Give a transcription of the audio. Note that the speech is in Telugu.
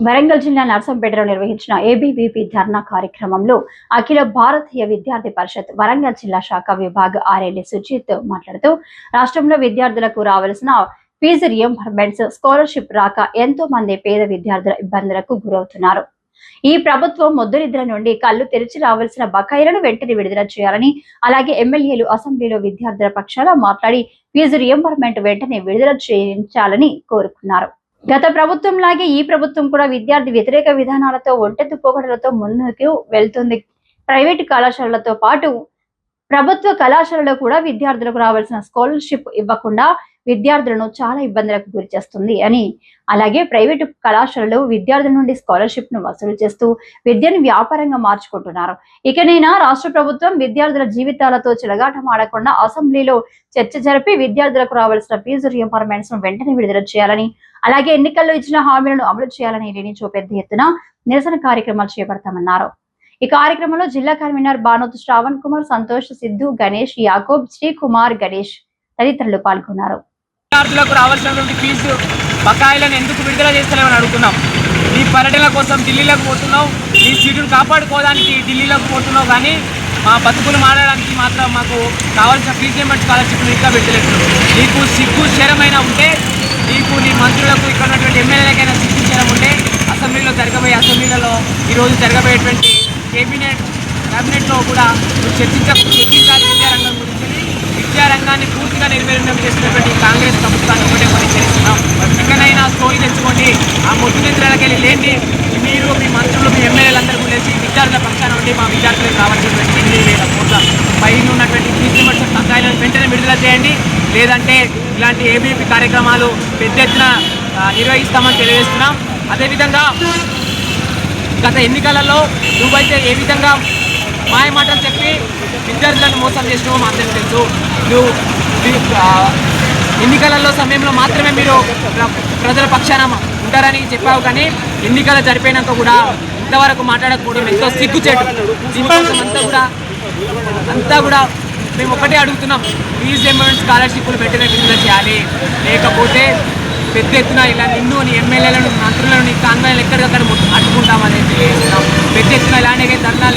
వరంగల్ జిల్లా నర్సంపేటలో నిర్వహించిన ఏబీవీపీ ధర్నా కార్యక్రమంలో అఖిల భారతీయ విద్యార్థి పరిషత్ వరంగల్ జిల్లా శాఖ విభాగ ఆర్ఎల్ఏ సుజిత్ మాట్లాడుతూ రాష్ట్రంలో విద్యార్థులకు రావాల్సిన ఫీజు రియంబర్మెంట్స్ స్కాలర్షిప్ రాక ఎంతో మంది పేద విద్యార్థుల ఇబ్బందులకు గురవుతున్నారు. ఈ ప్రభుత్వం ముద్దునిద్ర నుండి కళ్ళు తెరిచి రావాల్సిన బకాయిలను వెంటనే విడుదల చేయాలని అలాగే ఎమ్మెల్యేలు అసెంబ్లీలో విద్యార్థుల పక్షాన మాట్లాడి ఫీజు రియంబర్మెంట్ వెంటనే విడుదల చేయించాలని కోరుకున్నారు. గత ప్రభుత్వం లాగే ఈ ప్రభుత్వం కూడా విద్యార్థి వ్యతిరేక విధానాలతో ఒంటెత్తు పోకడలతో ముందుకు వెళ్తుంది. ప్రైవేటు కళాశాలలతో పాటు ప్రభుత్వ కళాశాలలో కూడా విద్యార్థులకు రావాల్సిన స్కాలర్షిప్ ఇవ్వకుండా విద్యార్థులను చాలా ఇబ్బందులకు గురి చేస్తుంది అని. అలాగే ప్రైవేటు కళాశాలలు విద్యార్థుల నుండి స్కాలర్షిప్ను వసూలు చేస్తూ విద్యను వ్యాపారంగా మార్చుకుంటున్నారు. ఇకనైనా రాష్ట్ర ప్రభుత్వం విద్యార్థుల జీవితాలతో చిలగాటమాడకుండా అసెంబ్లీలో చర్చ జరిపి విద్యార్థులకు రావాల్సిన ఫీజు రియంబర్మెంట్స్ను వెంటనే విడుదల చేయాలని అలాగే ఎన్నికల్లో ఇచ్చిన హామీలను అమలు చేయాలని లేని చూపెద్ద ఎత్తున నిరసన కార్యక్రమాలు చేపడతామన్నారు. ఈ కార్యక్రమంలో జిల్లా కన్వీనర్ బానోత్ శ్రావణ్ కుమార్ సంతోష్ సిద్ధు గణేష్ యాకోబ్ శ్రీకుమార్ గణేష్ తదితరులు పాల్గొన్నారు. విద్యార్థులకు రావాల్సినటువంటి ఫీజు బకాయిలను ఎందుకు విడుదల చేస్తలేమని అడుగుతున్నాం. నీ పర్యటన కోసం ఢిల్లీలోకి పోతున్నావు ఈ సీటును కాపాడుకోవడానికి ఢిల్లీలోకి పోతున్నావు కానీ మా బతుకులు మారడానికి మాత్రం మాకు కావాల్సిన ఫీజు స్కాలర్షిప్ను స్కాలర్షిప్ ఇంకా పెట్టలేదు నీకు సిగ్గు శరమైనా ఉంటే నీకు నీ మంత్రులకు ఇక్కడ ఉన్నటువంటి ఎమ్మెల్యేలకైనా సిగ్గు శరం ఉంటే అసెంబ్లీలో జరగబోయే అసెంబ్లీలలో ఈరోజు జరగబోయేటువంటి కేబినెట్ క్యాబినెట్లో కూడా చర్చించ చర్చించాలి విద్యారంగం గురించి విద్యారంగాన్ని పూర్తిగా నిర్వీర్యం చేసినటువంటి కాంగ్రెస్ ప్రభుత్వాన్ని ఒకటే మనం చేస్తున్నాం ఎక్కడైనా స్టోరీ తెచ్చుకోండి. ఆ మొట్టు లేండి. మీరు మీ మంత్రులు మీ ఎమ్మెల్యేలందరూ కూడా లేచి విద్యార్థుల పక్షాన ఉండి మా విద్యార్థులకు కావాల్సినటువంటి ఎనిమిది వేల కోట్ల పైన ఉన్నటువంటి ఫీజు రిమర్షన్ వెంటనే విడుదల చేయండి. లేదంటే ఇలాంటి ఏబీపీ కార్యక్రమాలు పెద్ద ఎత్తున నిర్వహిస్తామని తెలియజేస్తున్నాం. అదేవిధంగా గత ఎన్నికలలో నువ్వైతే ఏ విధంగా మాయ మాటలు చెప్పి విద్యార్థులను మోసం చేసినావో మా అందరికీ తెలుసు. నువ్వు ఎన్నికలలో సమయంలో మాత్రమే మీరు ప్ర- ప్రజల పక్షాన ఉంటారని చెప్పావు కానీ ఎన్నికలు జరిపోయినాక కూడా ఇంతవరకు మాట్లాడకపోవడం ఎంతో సిగ్గుచేటు. దీనికోసం అంతా కూడా అంతా కూడా మేము ఒకటే అడుగుతున్నాం. ఫీజ్ రియంబర్మెంట్ స్కాలర్షిప్లు వెంటనే విడుదల చేయాలి. లేకపోతే పెద్ద ఎత్తున ఇలా నిన్ను నీ ఎమ్మెల్యేలను మంత్రులను నీ కాన్వాయిలు ఎక్కడికక్కడ అడ్డుకుంటామని తెలియజేస్తున్నాం పెద్ద ఎత్తున ఇలానే ధర్నాలు